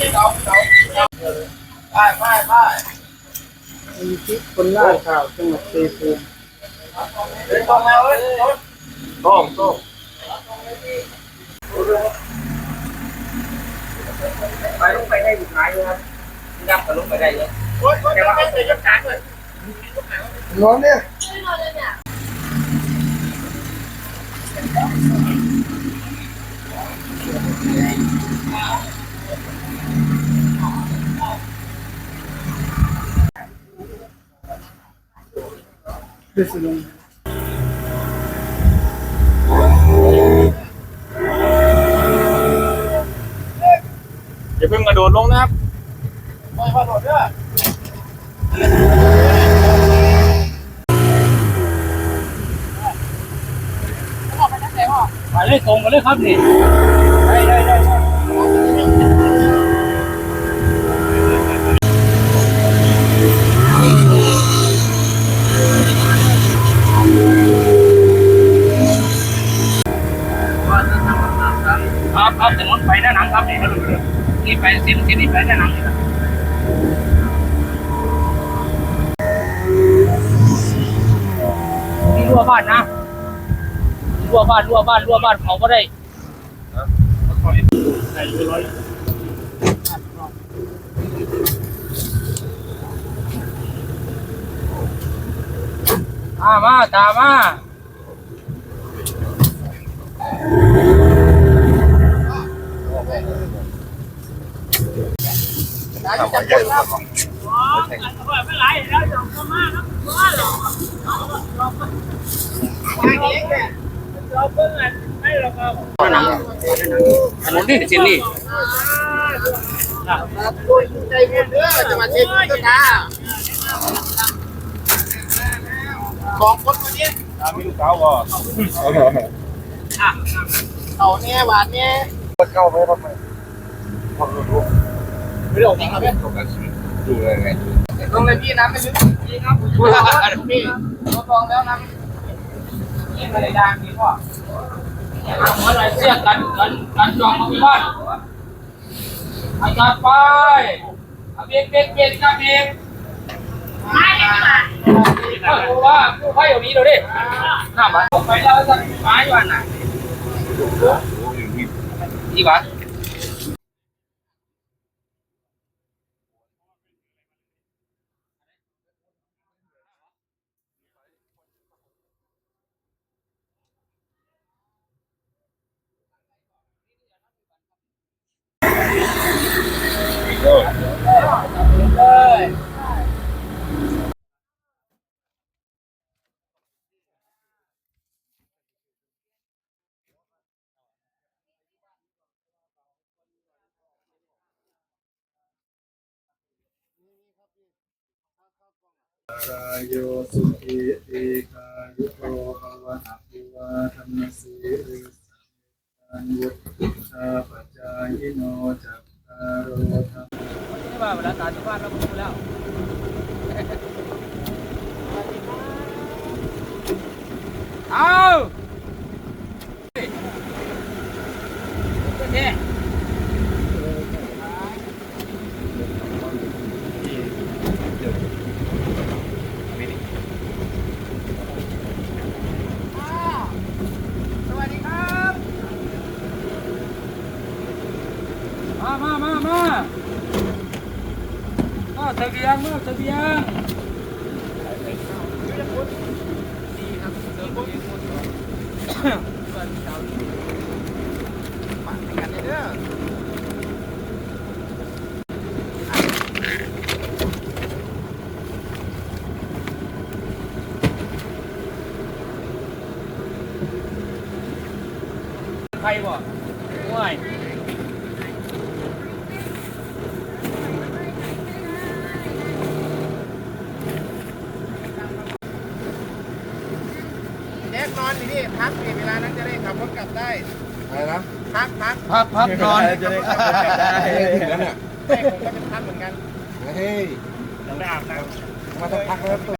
ได้ได้ได้มีคลิปคนล่าข่าวจังหวัดชัยภูมิต้องแล้วต้องต้องไปลงไปได้บุกไหนครับดับกับลงไปได้เลยแต่ว่าเขาเคยยกการเลยร้อนเนี่ยร้อนเลยเนี่ย This is long. อย่าเพิ่งกระโดดลงนะครับไปเลยส่งกันเลยครับนี่ได้ได้ได้ นี่นี่ไปเส้นเส้นนี้ไปด้านหลังนี่ครับนี่รั้วบ้านนะรั้วบ้านรั้วบ้านรั้วบ้านเขาก็ได้มามาตามา ถนนนี่เส้นนี้ใจบุญเด้อจะมาเช็คต้นนาสองคนวันนี้มีลูกสาวก็เขาเนี่ยบาทเนี่ยเข้าไปทำไมพอรู้ ไม่ได้ออกจริงครับพี่ยการชีวิตดูเลยไงลงเลยพี่น้ำไม่ลึกพี่ครับพี่ทดลองแล้วน้ำนี่อะไรดังพี่พ่อหัวไหลเสียกันกันกันจองมาที่บ้านอาจารย์ไปเอาเบรกเบรกเบรกครับเบรกไม่ได้มาว่าผู้ไพ่อยู่นี้เดี๋ยวดิน้ำมันไปแล้วจะไม้วันน่ะอีกว รายโยสุขีเอกายุโกภวะภิวาทนาสีริสังยุตตาปัจจายโนจัต ที่ว่าเวลาตาที่บ้านเราก็รู้แล้วเอาเนี่ย สวัสดีครับ มามามามา มาเบียงมาเบียงใครบ่ว้าย แน็กนอนอยู่นี่ พักนี่เวลานั้นจะได้ขับรถกลับได้อะไรนะพักพักพักพักนอนจะได้ขับรถกลับได้ถึงแล้วเนี่ยแม่ผมก็เป็นพักเหมือนกันเฮ้ยต้องได้อาบน้ำมาต้องพักแล้ว